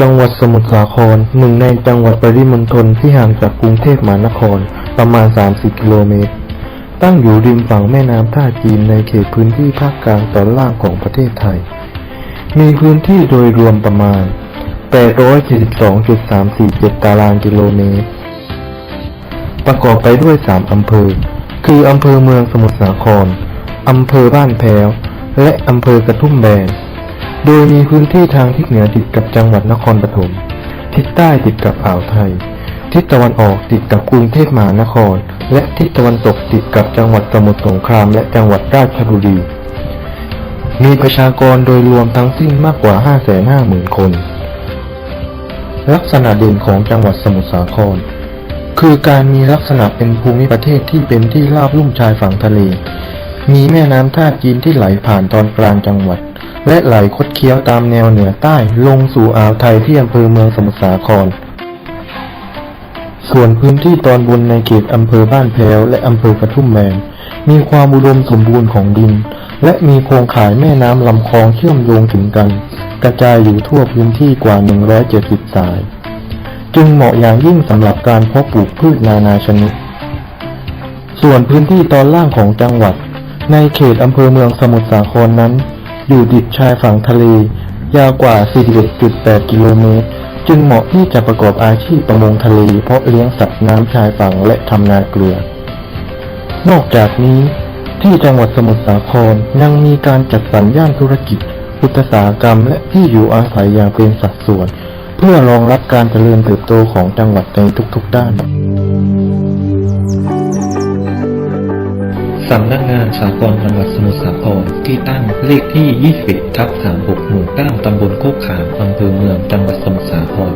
จังหวัดสมุทรสาครหนึ่งในจังหวัดปริมณฑลที่ห่างจากกรุงเทพมหานครประมาณ 30 กิโลเมตร ตั้งอยู่ริมฝั่งแม่น้ำท่าจีนในเขตพื้นที่ภาคกลางตอนล่างของประเทศไทย มีพื้นที่โดยรวมประมาณ 872.347 ตารางกิโลเมตร ประกอบไปด้วย 3 อำเภอ คืออำเภอเมืองสมุทรสาคร อำเภอบ้านแพ้วและอำเภอกระทุ่มแบน โดยมีพื้นที่ทางทิศเหนือติดกับจังหวัดนครปฐม ทิศใต้ติดกับอ่าวไทย ทิศตะวันออกติดกับกรุงเทพมหานคร และทิศตะวันตกติดกับจังหวัดสมุทรสงครามและจังหวัดราชบุรี มีประชากรโดยรวมทั้งสิ้นมากกว่า 550,000 คน ลักษณะเด่นของจังหวัดสมุทรสาคร คือการมีลักษณะเป็นภูมิประเทศที่เป็นที่ราบลุ่มชายฝั่งทะเล มีแม่น้ำท่าจีนที่ไหลผ่านตอนกลางจังหวัด และไหลคดเคี้ยวตามแนวเหนือใต้ลงสู่อ่าวไทยที่อำเภอเมืองสมุทรสาคร ส่วนพื้นที่ตอนบนในเขตอำเภอบ้านแพ้วและอำเภอกระทุ่มแบนมีความอุดมสมบูรณ์ของดิน และมีโครงข่ายแม่น้ำลำคลองเชื่อมโยงถึงกัน กระจายอยู่ทั่วพื้นที่กว่า 170 สาย จึงเหมาะอย่างยิ่งสำหรับการเพาะปลูกพืชนานาชนิด ส่วนพื้นที่ตอนล่างของจังหวัด ในเขตอำเภอเมืองสมุทรสาครนั้น อยู่ติดชายฝั่งทะเล ยาวกว่า 41.8 กิโลเมตร จึงเหมาะที่จะประกอบอาชีพประมงทะเล เพราะเลี้ยงสัตว์น้ำชายฝั่งและทำนาเกลือ นอกจากนี้ ที่จังหวัดสมุทรสาครยังมีการจัดสรรย่านธุรกิจอุตสาหกรรมและที่อยู่อาศัยอย่างเป็นสัดส่วน เพื่อรองรับการเจริญเติบโตของจังหวัดในทุกๆด้าน สำนักงานสากลจังหวัดสมุทรสาครที่ตั้งเลขที่ 20 ทับ 36 หมู่ 9 ตำบลโคกขาม อำเภอเมือง จังหวัดสมุทรสาคร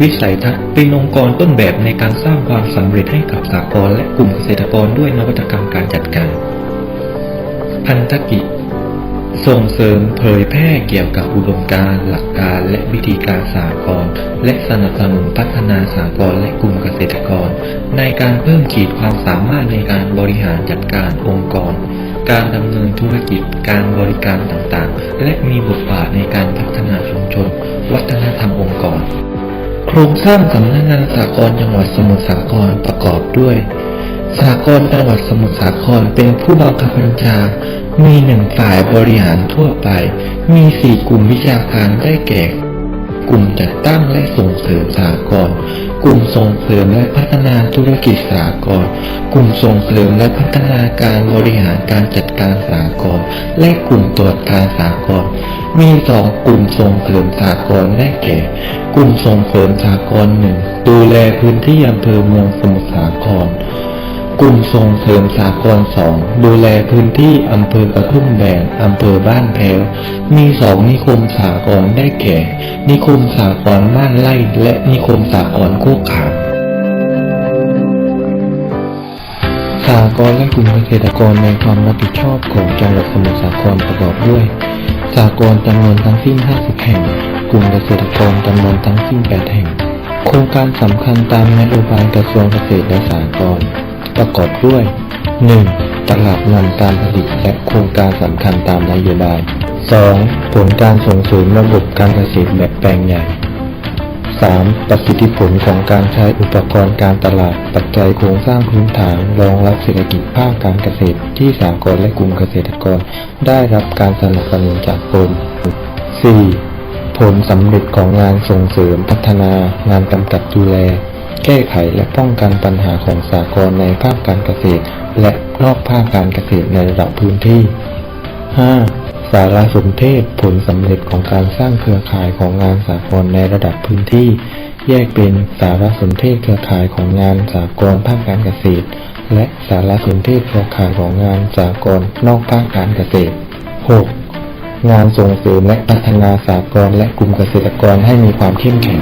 วิสัยทัศน์เป็นองค์กรต้นแบบในการสร้างความสำเร็จให้กับสากลและกลุ่มเกษตรกรด้วยนวัตกรรมการจัดการ พันธกิจ ส่งเสริมเผยแพร่เกี่ยวกับอุดมการณ์หลักการและวิธีการสากลและสนับสนุนพัฒนาสากลและกลุ่มเกษตรกร ในการเพิ่มขีดความสามารถในการบริหารจัดการองค์กร การดำเนินธุรกิจการบริการต่างๆ และมีบทบาทในการพัฒนาชุมชน วัฒนธรรมองค์กร โครงสร้างสำนักงานสากลจังหวัดสมุทรสาครประกอบด้วย สากลจังหวัดสมุทรสาครเป็นผู้บังคับบัญชา มีหนึ่งฝ่ายบริหารทั่วไป มีสี่กลุ่มวิชาการได้แก่ กลุ่มจัดตั้งและส่งเสริมสากลกลุ่มส่งเสริมและพัฒนาธุรกิจสากลกลุ่มส่งเสริมและพัฒนาการบริหารการจัดการสากลและกลุ่มตรวจการสากลมีสองกลุ่มส่งเสริมสากลได้แก่ กลุ่มส่งเสริมสากลหนึ่งดูแลพื้นที่อำเภอเมืองสมุทรสาคร กลุ่มส่งเสริมสากลสองดูแลพื้นที่อำเภอกระทุ่มแบนอำเภอบ้านแพวมีสองนิคมสากลได้แก่ นิคมสากลบ้านไร่และนิคมสากลโคกขามสหกรณ์และกลุ่มเกษตรกรในความรับผิดชอบของจังหวัดสมุทรสาครประกอบด้วยสหกรณ์จำนวนทั้งสิ้น 50 แห่ง กลุ่มเกษตรกรจำนวนทั้งสิ้น 8 แห่ง โครงการสำคัญตามนโยบายกระทรวงเกษตรและสหกรณ์ ประกอบด้วย 1. ตลาดนำการผลิตและโครงการสำคัญตามนโยบาย 2. ผลการส่งเสริมระบบการเกษตรแบบแปลงใหญ่ 3. ประสิทธิผลของการใช้อุปกรณ์การตลาดปัจจัยโครงสร้างพื้นฐานรองรับเศรษฐกิจภาคการเกษตรที่สากลและกลุ่มเกษตรกร ได้รับการสนับสนุนจากกรม 4. ผลสำเร็จของงานส่งเสริมพัฒนางานกำกับดูแล แก้ไขและป้องกันปัญหาของสากลในภาคการเกษตร และนอกภาคการเกษตรในระดับพื้นที่ 5. สารสนเทศผลสำเร็จของการสร้างเครือข่ายของงานสากลในระดับพื้นที่ แยกเป็นสารสนเทศเครือข่ายของงานสากลภาคการเกษตร และสารสนเทศเครือข่ายของงานสากลนอกภาคการเกษตร 6. งานส่งเสริมและพัฒนาสากลและกลุ่มเกษตรกรให้มีความเข้มแข็ง